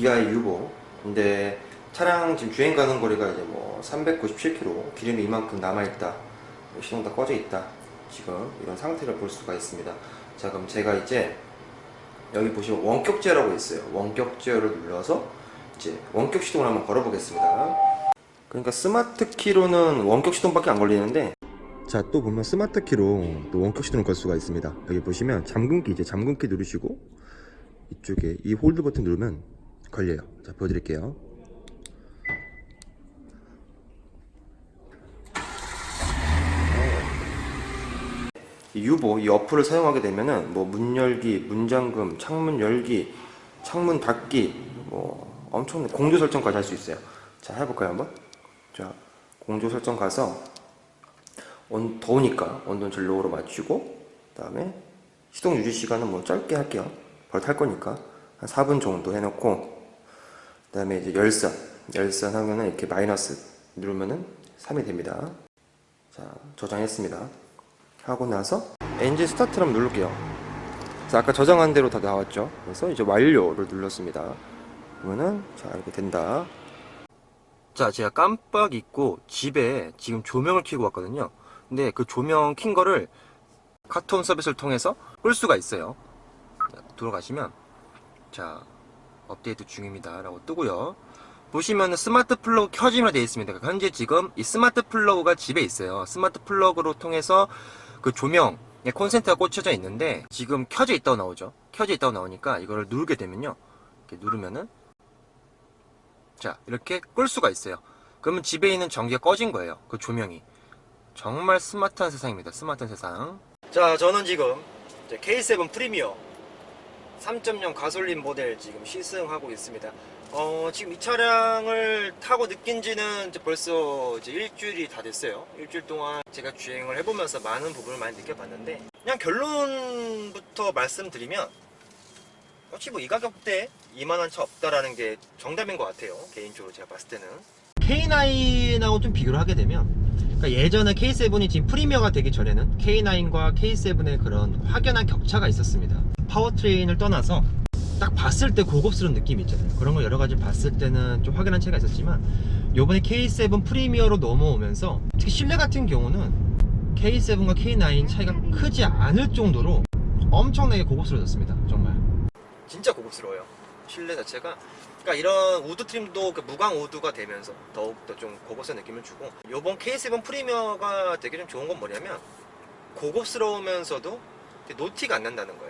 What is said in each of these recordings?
기아의 유보. 근데 차량 지금 주행 가는 거리가 이제 뭐 397km, 기름이 이만큼 남아있다. 시동 다 꺼져 있다. 지금 이런 상태를 볼 수가 있습니다. 자, 그럼 제가 이제 여기 보시면 원격 제어라고 있어요. 원격 제어를 눌러서 이제 원격 시동을 한번 걸어 보겠습니다. 그러니까 스마트 키로는 원격 시동밖에 안 걸리는데 자, 또 보면 스마트 키로 또 원격 시동을 걸 수가 있습니다. 여기 보시면 잠금키 이제 잠금키 누르시고 이쪽에 이 홀드 버튼 누르면 걸려요. 자, 보여드릴게요. 이 유보, 이 어플을 사용하게 되면은 뭐 문 열기, 문 잠금, 창문 열기, 창문 닫기, 뭐 엄청 공조 설정까지 할 수 있어요. 자, 해볼까요, 한번? 자, 공조 설정 가서 온, 더우니까 온도는 제일 로우로 맞추고, 그 다음에 시동 유지 시간은 뭐 짧게 할게요. 바로 탈 거니까. 한 4분 정도 해놓고, 그 다음에 이제 열선. 열선 하면은 이렇게 마이너스 누르면은 3이 됩니다. 자, 저장했습니다. 하고 나서 엔진 스타트를 한번 누를게요. 그래서 아까 저장한 대로 다 나왔죠. 그래서 이제 완료를 눌렀습니다. 그러면은 자 이렇게 된다. 자 제가 깜빡 잊고 집에 지금 조명을 켜고 왔거든요. 근데 그 조명 킨 거를 카톡 서비스를 통해서 끌 수가 있어요. 자, 들어가시면 자 업데이트 중입니다 라고 뜨고요. 보시면 스마트 플러그 켜짐으로 되어 있습니다. 현재 지금 이 스마트 플러그가 집에 있어요. 스마트 플러그로 통해서 그 조명에 콘센트가 꽂혀져 있는데 지금 켜져 있다고 나오죠. 켜져 있다고 나오니까 이거를 누르게 되면요. 이렇게 누르면은 자 이렇게 끌 수가 있어요. 그러면 집에 있는 전기가 꺼진 거예요. 그 조명이 정말 스마트한 세상입니다. 스마트한 세상. 자 저는 지금 이제 K7 프리미어 3.0 가솔린 모델 지금 시승하고 있습니다. 어, 지금 이 차량을 타고 느낀 지는 이제 벌써 이제 일주일이 다 됐어요. 일주일 동안 제가 주행을 해보면서 많은 부분을 많이 느껴봤는데, 그냥 결론부터 말씀드리면, 혹시 뭐 이 가격대에 이만한 차 없다라는 게 정답인 것 같아요. 개인적으로 제가 봤을 때는. K9하고 좀 비교를 하게 되면, 그러니까 예전에 K7이 지금 프리미어가 되기 전에는 K9과 K7의 그런 확연한 격차가 있었습니다. 파워트레인을 떠나서 딱 봤을 때 고급스러운 느낌이 있잖아요. 그런 걸 여러 가지 봤을 때는 좀 확연한 차이가 있었지만 요번에 K7 프리미어로 넘어오면서 특히 실내 같은 경우는 K7과 K9 차이가 크지 않을 정도로 엄청나게 고급스러워졌습니다. 정말. 진짜 고급스러워요. 실내 자체가 그러니까 이런 우드 트림도 그 무광 우드가 되면서 더욱더 좀 고급스러운 느낌을 주고 요번 K7 프리미어가 되게 좀 좋은 건 뭐냐면 고급스러우면서도 노티가 안 난다는 거예요.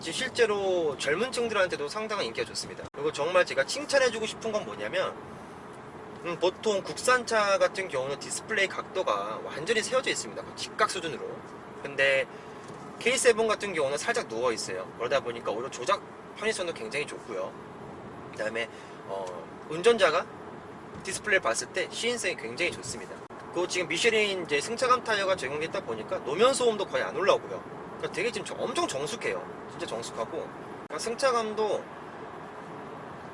실제로 젊은 층들한테도 상당한 인기가 좋습니다. 그리고 정말 제가 칭찬해주고 싶은 건 뭐냐면 음, 보통 국산차 같은 경우는 디스플레이 각도가 완전히 세워져 있습니다. 거의 직각 수준으로. 근데 K7 같은 경우는 살짝 누워 있어요. 그러다 보니까 오히려 조작 편의성도 굉장히 좋고요. 그 다음에 어, 운전자가 디스플레이를 봤을 때 시인성이 굉장히 좋습니다. 그리고 지금 미쉐린 이제 승차감 타이어가 적용됐다 보니까 노면 소음도 거의 안 올라오고요. 그러니까 되게 지금 정- 엄청 정숙해요. 진짜 정숙하고 승차감도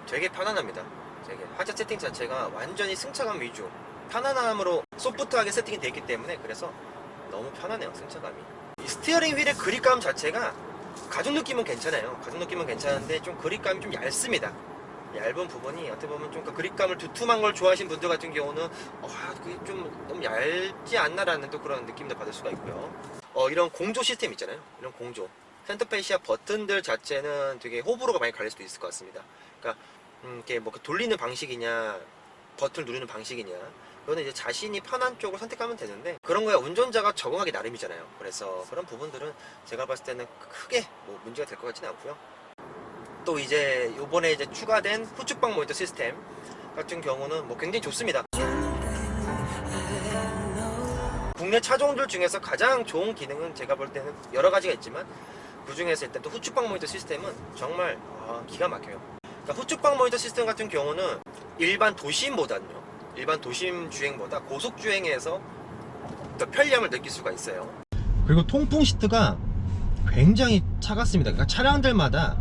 되게 편안합니다. 되게 화자 세팅 자체가 완전히 승차감 위주 편안함으로 소프트하게 세팅이 되어 있기 때문에 그래서 너무 편하네요 승차감이. 이 스티어링 휠의 그립감 자체가 가죽 느낌은 괜찮아요. 가죽 느낌은 괜찮은데 좀 그립감이 좀 얇습니다. 얇은 부분이 어떻게 보면 좀그 그립감을 두툼한 걸 좋아하시는 분들 같은 경우는 어, 그게 좀 너무 얇지 않나라는 또 그런 느낌도 받을 수가 있고요. 어, 이런 공조 시스템 있잖아요. 이런 공조 센터페시아 버튼들 자체는 되게 호불호가 많이 갈릴 수도 있을 것 같습니다. 그러니까 음, 이게 뭐그 돌리는 방식이냐, 버튼을 누르는 방식이냐, 그거는 이제 자신이 편한 쪽을 선택하면 되는데 그런 거야 운전자가 적응하기 나름이잖아요. 그래서 그런 부분들은 제가 봤을 때는 크게 뭐 문제가 될 것 같지는 않고요. 또 이제 요번에 이제 추가된 후측방 모니터 시스템 같은 경우는 뭐 굉장히 좋습니다. 국내 차종들 중에서 가장 좋은 기능은 제가 볼 때는 여러 가지가 있지만 그 중에서 일단 또 후측방 모니터 시스템은 정말 아, 기가 막혀요. 그러니까 후측방 모니터 시스템 같은 경우는 일반 도심보다는요. 일반 도심 주행보다 고속 주행에서 더 편리함을 느낄 수가 있어요. 그리고 통풍 시트가 굉장히 차갑습니다. 그러니까 차량들마다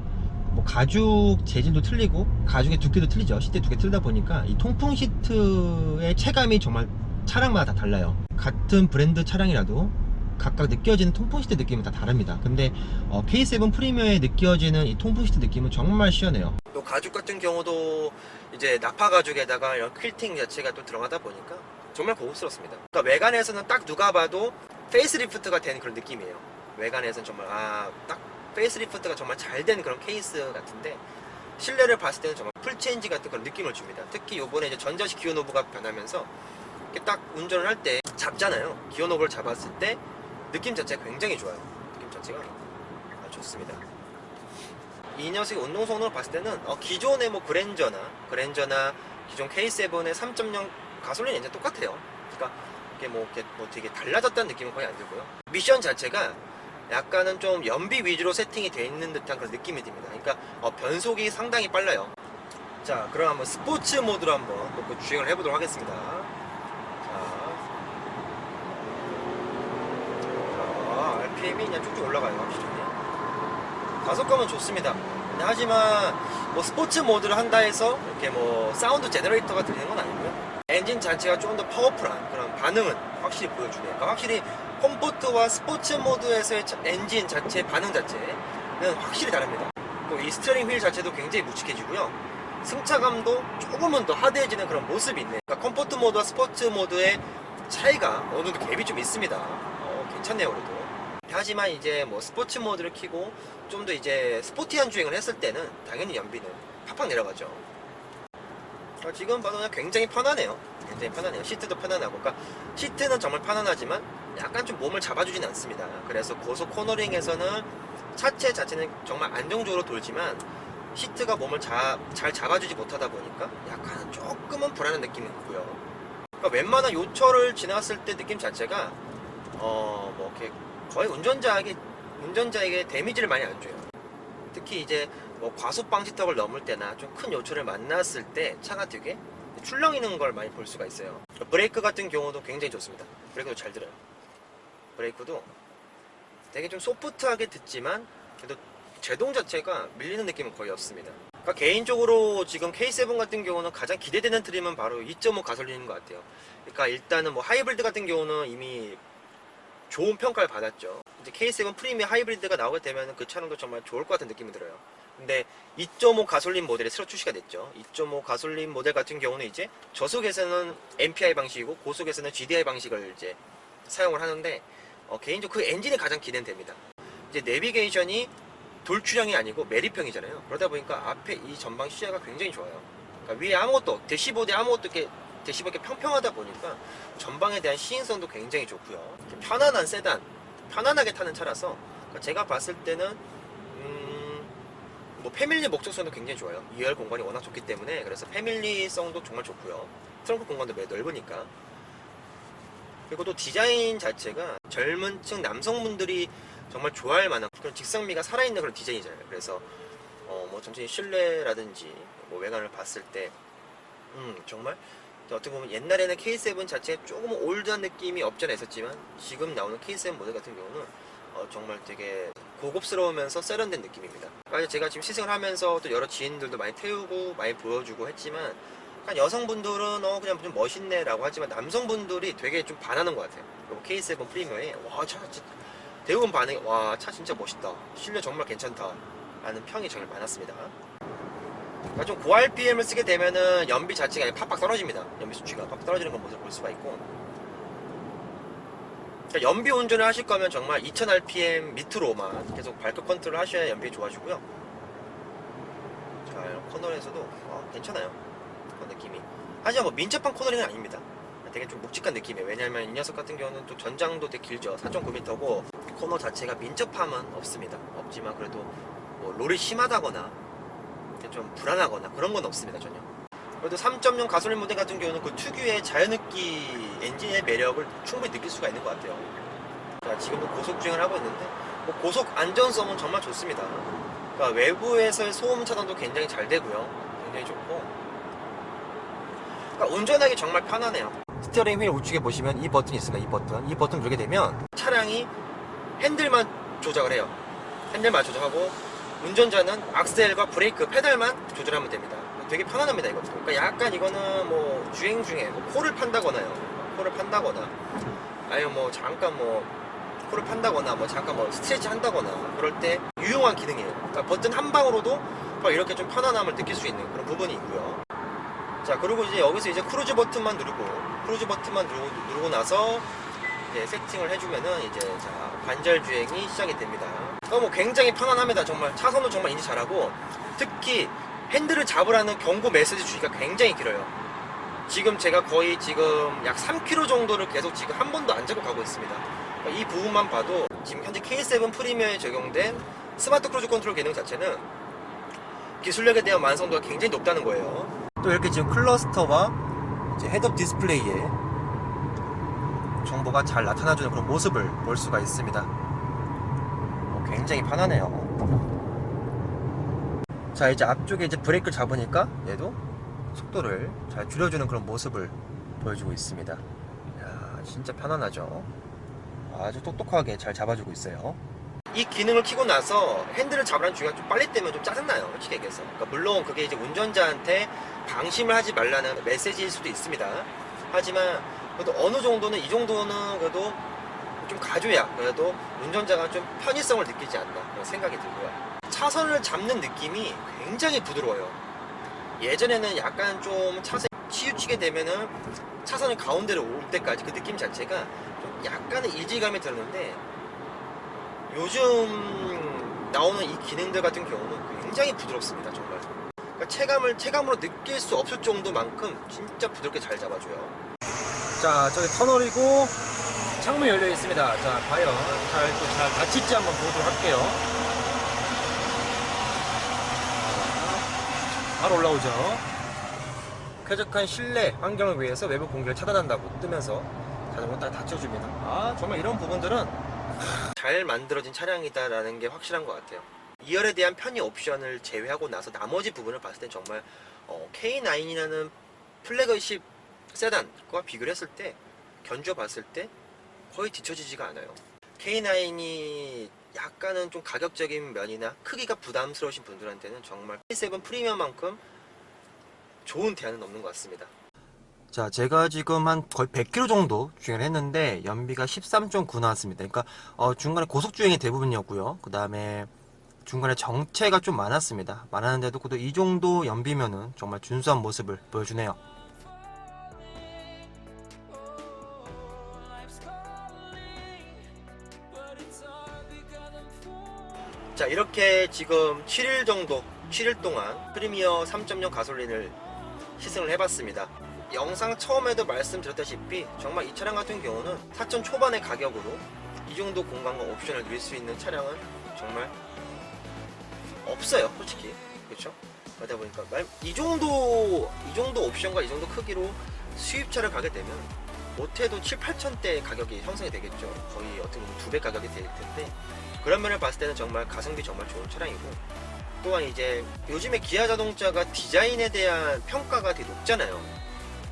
뭐 가죽 재질도 틀리고 가죽의 두께도 틀리죠. 시트 두께 틀리다 보니까 이 통풍 시트의 체감이 정말 차량마다 다 달라요. 같은 브랜드 차량이라도 각각 느껴지는 통풍 시트 느낌은 다 다릅니다. 근데 어, K7 프리미어에 느껴지는 이 통풍 시트 느낌은 정말 시원해요. 또 가죽 같은 경우도 이제 나파 가죽에다가 이런 퀼팅 자체가 또 들어가다 보니까 정말 고급스럽습니다. 그러니까 외관에서는 딱 누가 봐도 페이스리프트가 된 그런 느낌이에요. 외관에서는 정말 아 딱 페이스리프트가 정말 잘 된 그런 케이스 같은데 실내를 봤을 때는 정말 풀체인지 같은 그런 느낌을 줍니다. 특히 요번에 이제 전자식 기어 노브가 변하면서 딱 운전을 할 때 잡잖아요. 기어 노브를 잡았을 때 느낌 자체가 굉장히 좋아요. 느낌 자체가 아주 좋습니다. 이 녀석의 운동 성능을 봤을 때는 어, 기존의 뭐 그랜저나 그랜저나 기존 K7의 3.0 가솔린 엔진 똑같아요. 그러니까 이게 뭐, 이렇게 뭐 되게 달라졌다는 느낌은 거의 안 들고요. 미션 자체가 약간은 좀 연비 위주로 세팅이 되어 있는 듯한 그런 느낌이 듭니다. 그러니까 어, 변속이 상당히 빨라요. 자, 그럼 한번 스포츠 모드로 한번 놓고 주행을 해보도록 하겠습니다. 자, 자 RPM이 그냥 쭉쭉 올라가요, 기존에. 가속감은 좋습니다. 하지만 뭐 스포츠 모드를 한다 해서 이렇게 뭐 사운드 제너레이터가 들리는 건 아니고요. 엔진 자체가 조금 더 파워풀한 그런 반응은 확실히 보여주네요. 그러니까 확실히 컴포트와 스포츠 모드에서의 자- 엔진 자체 반응 자체는 확실히 다릅니다. 또이 스티어링 휠 자체도 굉장히 묵직해지고요. 승차감도 조금은 더 하드해지는 그런 모습이 있네. 그러니까 컴포트 모드와 스포츠 모드의 차이가 어느 정도 갭이 좀 있습니다. 어, 괜찮네요, 그래도. 하지만 이제 뭐 스포츠 모드를 키고 좀 더 이제 스포티한 주행을 했을 때는 당연히 연비는 팍팍 내려가죠. 어, 지금 봐도 그냥 굉장히 편하네요. 굉장히 편하네요. 시트도 편안하고. 그러니까 시트는 정말 편안하지만 약간 좀 몸을 잡아주진 않습니다. 그래서 고속 코너링에서는 차체 자체는 정말 안정적으로 돌지만 시트가 몸을 자- 잘 잡아주지 못하다 보니까 약간 조금은 불안한 느낌이 있고요. 그러니까 웬만한 요철을 지났을 때 느낌 자체가 어뭐 이렇게 거의 운전자에게 운전자에게 데미지를 많이 안 줘요. 특히 이제 뭐 과속 방지턱을 넘을 때나 좀 큰 요철을 만났을 때 차가 되게 출렁이는 걸 많이 볼 수가 있어요. 브레이크 같은 경우도 굉장히 좋습니다. 브레이크도 잘 들어요. 브레이크도 되게 좀 소프트하게 듣지만 그래도 제동 자체가 밀리는 느낌은 거의 없습니다. 그러니까 개인적으로 지금 K7 같은 경우는 가장 기대되는 트림은 바로 2.5 가솔린인 것 같아요. 그러니까 일단은 뭐 하이브리드 같은 경우는 이미 좋은 평가를 받았죠. 이제 K7 프리미엄 하이브리드가 나오게 되면 그 차량도 정말 좋을 것 같은 느낌이 들어요. 근데 2.5 가솔린 모델이 새로 출시가 됐죠. 2.5 가솔린 모델 같은 경우는 이제 저속에서는 MPI 방식이고 고속에서는 GDI 방식을 이제 사용을 하는데 어, 개인적으로 그 엔진이 가장 기대됩니다. 이제 내비게이션이 돌출형이 아니고 매립형이잖아요. 그러다 보니까 앞에 이 전방 시야가 굉장히 좋아요. 그러니까 위에 아무것도 대시보드에 아무것도 이렇게 이렇게 평평하다 보니까 전방에 대한 시인성도 굉장히 좋고요. 편안한 세단, 편안하게 타는 차라서 그러니까 제가 봤을 때는 음, 뭐 패밀리 목적성도 굉장히 좋아요. 2열 공간이 워낙 좋기 때문에 그래서 패밀리성도 정말 좋고요. 트렁크 공간도 매우 넓으니까. 그리고 또 디자인 자체가 젊은 층 남성분들이 정말 좋아할 만한 그런 직선미가 살아있는 그런 디자인이잖아요. 그래서 어, 뭐 전체적인 실내라든지 뭐 외관을 봤을 때 음, 정말 어떻게 보면 옛날에는 K7 자체에 조금 올드한 느낌이 없지 않아 있었지만 지금 나오는 K7 모델 같은 경우는 어, 정말 되게 고급스러우면서 세련된 느낌입니다. 그러니까 제가 지금 시승을 하면서 또 여러 지인들도 많이 태우고 많이 보여주고 했지만 약간 여성분들은 어 그냥 좀 멋있네 라고 하지만 남성분들이 되게 좀 반하는 것 같아요. 그리고 K7 프리미어에 와차 대부분 반응이 와 차 진짜 멋있다. 실내 정말 괜찮다. 라는 평이 정말 많았습니다. 그러니까 좀 고RPM을 쓰게 되면은 연비 자체가 팍팍 떨어집니다. 연비 수치가 팍 떨어지는 걸 모습 볼 수가 있고 자, 연비 운전을 하실 거면 정말 2000rpm 밑으로만 계속 발끝 컨트롤 하셔야 연비 좋아지고요. 자, 이런 코너에서도 어, 괜찮아요. 그 느낌이. 하지만 뭐 민첩한 코너링은 아닙니다. 되게 좀 묵직한 느낌이에요. 왜냐하면 이 녀석 같은 경우는 또 전장도 되게 길죠. 4.9m고 코너 자체가 민첩함은 없습니다. 없지만 그래도 뭐 롤이 심하다거나 이렇게 좀 불안하거나 그런 건 없습니다 전혀. 그래도 3.0 가솔린 모델 같은 경우는 그 특유의 자연흡기 엔진의 매력을 충분히 느낄 수가 있는 것 같아요. 자, 지금도 고속 주행을 하고 있는데 뭐 고속 안전성은 정말 좋습니다. 그러니까 외부에서의 소음 차단도 굉장히 잘 되고요. 굉장히 좋고. 그러니까 운전하기 정말 편하네요. 스티어링 휠 우측에 보시면 이 버튼이 있습니다. 이 버튼. 이 버튼 누르게 되면 차량이 핸들만 조작을 해요. 핸들만 조작하고 운전자는 악셀과 브레이크 페달만 조절하면 됩니다. 되게 편안합니다 이것도. 그러니까 약간 이거는 뭐 주행 중에 뭐 코를 판다거나요. 코를 판다거나 아니면 뭐 잠깐 뭐 코를 판다거나 뭐 잠깐 뭐 스트레치 한다거나 그럴 때 유용한 기능이에요. 그러니까 버튼 한 방으로도 막 이렇게 좀 편안함을 느낄 수 있는 그런 부분이 있고요. 자 그리고 이제 여기서 이제 크루즈 버튼만 누르고 크루즈 버튼만 누르고, 누르고 나서 이제 세팅을 해주면은 이제 자 관절 주행이 시작이 됩니다. 어, 뭐 굉장히 편안합니다. 정말 차선도 정말 인지 잘하고 특히 핸들을 잡으라는 경고 메시지 주기가 굉장히 길어요. 지금 제가 거의 지금 약 3km 정도를 계속 지금 한 번도 안 잡고 가고 있습니다. 이 부분만 봐도 지금 현재 K7 프리미어에 적용된 스마트 크루즈 컨트롤 기능 자체는 기술력에 대한 완성도가 굉장히 높다는 거예요. 또 이렇게 지금 클러스터와 헤드업 디스플레이에 정보가 잘 나타나주는 그런 모습을 볼 수가 있습니다. 어, 굉장히 편하네요. 자 이제 앞쪽에 이제 브레이크를 잡으니까 얘도 속도를 잘 줄여주는 그런 모습을 보여주고 있습니다. 야 진짜 편안하죠. 아주 똑똑하게 잘 잡아주고 있어요. 이 기능을 켜고 나서 핸들을 잡으라는 주의가 좀 빨리 떼면 좀 짜증나요, 솔직히 얘기해서. 그러니까 물론 그게 이제 운전자한테 방심을 하지 말라는 메시지일 수도 있습니다. 하지만 그래도 어느 정도는 이 정도는 그래도 좀 가줘야 그래도 운전자가 좀 편의성을 느끼지 않나 그런 생각이 들고요. 차선을 잡는 느낌이 굉장히 부드러워요. 예전에는 약간 좀 차선 치우치게 되면은 차선을 가운데로 올 때까지 그 느낌 자체가 좀 약간의 일질감이 들었는데 요즘 나오는 이 기능들 같은 경우는 굉장히 부드럽습니다 정말 그러니까 체감을 체감으로 느낄 수 없을 정도만큼 진짜 부드럽게 잘 잡아줘요 자 저기 터널이고 창문이 열려 있습니다. 자 과연 잘또잘 닫힐지 한번 보도록 할게요. 바로 올라오죠. 쾌적한 실내 환경을 위해서 외부 공기를 차단한다고 뜨면서 자동으로 딱 닫혀줍니다. 아 정말 이런 부분들은 잘 만들어진 차량이다라는 게 확실한 것 같아요. 2열에 대한 편의 옵션을 제외하고 나서 나머지 부분을 봤을 때 정말 어, K9이라는 플래그십 세단과 비교를 했을 때 견주어 봤을 때 거의 뒤처지지가 않아요. K9이 약간은 좀 가격적인 면이나 크기가 부담스러우신 분들한테는 정말 K7 프리미엄만큼 좋은 대안은 없는 것 같습니다. 자, 제가 지금 한 거의 100km 정도 주행을 했는데 연비가 13.9 나왔습니다. 그러니까 어, 중간에 고속 주행이 대부분이었고요. 그 다음에 중간에 정체가 좀 많았습니다. 많았는데도 그래도 이 정도 연비면은 정말 준수한 모습을 보여주네요. 자, 이렇게 지금 7일 정도, 7일 동안 프리미어 3.0 가솔린을 시승을 해봤습니다. 영상 처음에도 말씀드렸다시피 정말 이 차량 같은 경우는 4천 초반의 가격으로 이 정도 공간과 옵션을 누릴 수 있는 차량은 정말 없어요 솔직히. 그렇죠? 그러다 보니까 말- 이 정도 이 정도 옵션과 이 정도 크기로 수입차를 가게 되면 못해도 7, 8천대 가격이 형성이 되겠죠. 거의 어떻게 보면 두 배 가격이 될 텐데 그런 면을 봤을 때는 정말 가성비 정말 좋은 차량이고 또한 이제 요즘에 기아 자동차가 디자인에 대한 평가가 되게 높잖아요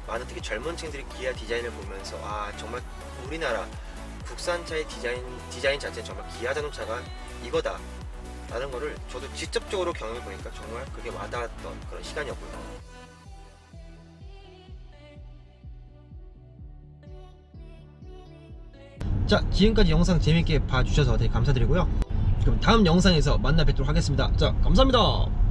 많은 특히 젊은 층들이 기아 디자인을 보면서 아 정말 우리나라 국산차의 디자인 디자인 자체 정말 기아 자동차가 이거다 라는 거를 저도 직접적으로 경험해 보니까 정말 그게 와닿았던 그런 시간이었고요. 자 지금까지 영상 재밌게 봐주셔서 되게 감사드리고요. 그럼 다음 영상에서 만나 뵙도록 하겠습니다. 자 감사합니다.